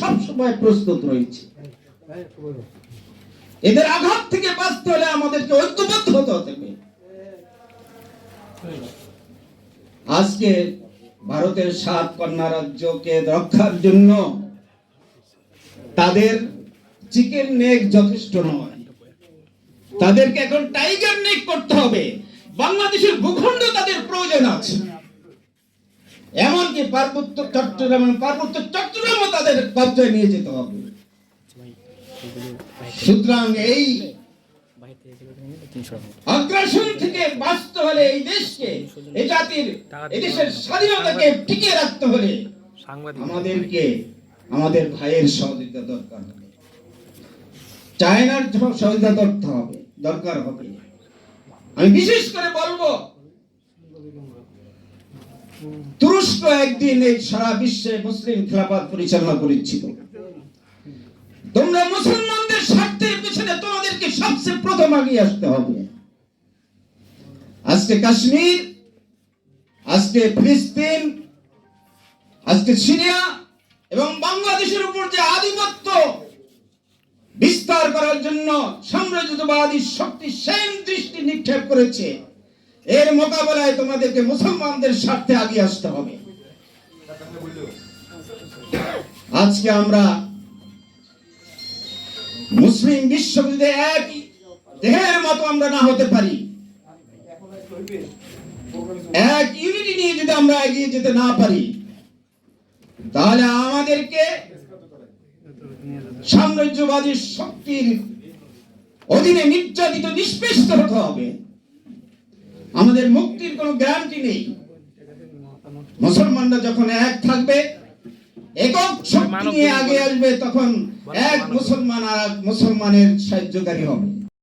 সব সময় প্রস্তুত রয়েছে। এদের আঘাত থেকে বাঁচতে হলে আমাদেরকে ঐক্যবদ্ধ হতে হবে। আজকে ভারতের সাত কন্যা রাজ্যকে রক্ষার জন্য তাদের চিকেন নেক যথেষ্ট নয়। তাদেরকে এখন টাইগার নেক করতে হবে। বাংলাদেশের ভূখণ্ড তাদের প্রয়োজন আছে। এমনকি পার্বত্য চট্টগ্রাম পার্বত্য চট্টগ্রামও তাদের কবজায় নিয়ে যেতে হবে। সুতরাং এই আগ্রাসন থেকে বাঁচতে হলে এই দেশকে এই জাতির এই দেশের স্বাধীনতাকে টিকিয়ে রাখতে হলে আমাদেরকে আমাদের ভাইয়ের সহযোগিতা দরকার হবে। চায়নার সহযোগিতা করতে হবে দরকার হবে। আমি বিশেষ করে বলব তুরস্ক একদিন এই সারা বিশ্বে মুসলিম খেলাফত পরিচালনা করেছিল। তোমরা মুসলমানদের স্বার্থের পিছনে তোমাদেরকে সবচেয়ে প্রথম আগে আসতে হবে। আজকে কাশ্মীর, আজকে ফিলিস্তিন, আজকে সিরিয়া এবং বাংলাদেশের উপর যে আধিপত্য বিস্তার করার জন্য সাম্রাজ্যবাদী শক্তি সেম দৃষ্টি নিক্ষেপ করেছে। এর মোকাবেলায় তোমাদেরকে মুসলমানদের স্বার্থে আগে আসতে হবে। আজকে আমরা মুসলিম বিশ্ব যদি এক দেহের মতো আমরা না হতে পারি, এক ইউনিটি নিয়ে যদি আমরা এগিয়ে যেতে না পারি, তাহলে আমাদেরকে সাম্রাজ্যবাদী শক্তির অধীনে নির্যাতিত নিষ্পেষিত হতে হবে। আমাদের মুক্তির কোনো গ্যারান্টি নেই। মুসলমানরা যখন এক থাকবে, একক শক্তি নিয়ে আগে আসবে, তখন এক মুসলমান আর মুসলমানের সাহায্যকারী হবে।